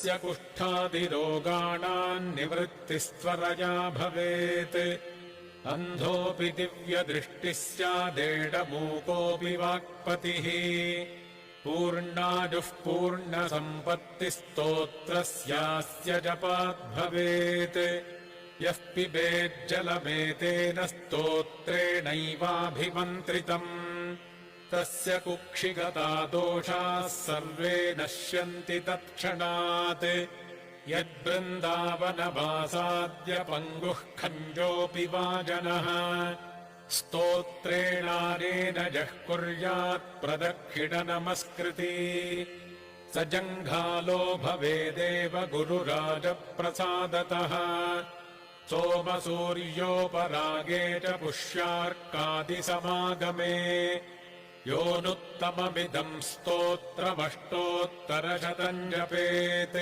स्य कुष्ठादिरोगाणाम् निवृत्तिस्त्वरया भवेत्। अन्धोऽपि दिव्यदृष्टिः स्यादेडमूकोऽपि वाक्पतिः। पूर्णायुः पूर्णसम्पत्तिस्तोत्रस्यास्य जपाद्भवेत् यः पिबेज्जलमेतेन स्तोत्रेणैवाभिमन्त्रितम् तस्य कुक्षिगता दोषाः सर्वे नश्यन्ति तत्क्षणात्। यद्वृन्दावनवासाद्य पङ्गुः खञ्जोऽपि वा जनः स्तोत्रेणानेन यः कुर्यात् प्रदक्षिणनमस्कृति। स जङ्घालो भवेदेव गुरुराजप्रसादतः। सोमसूर्योपरागे च पुष्यार्कादिसमागमे योऽनुत्तममिदम् स्तोत्रमष्टोत्तरशतम् जपेत्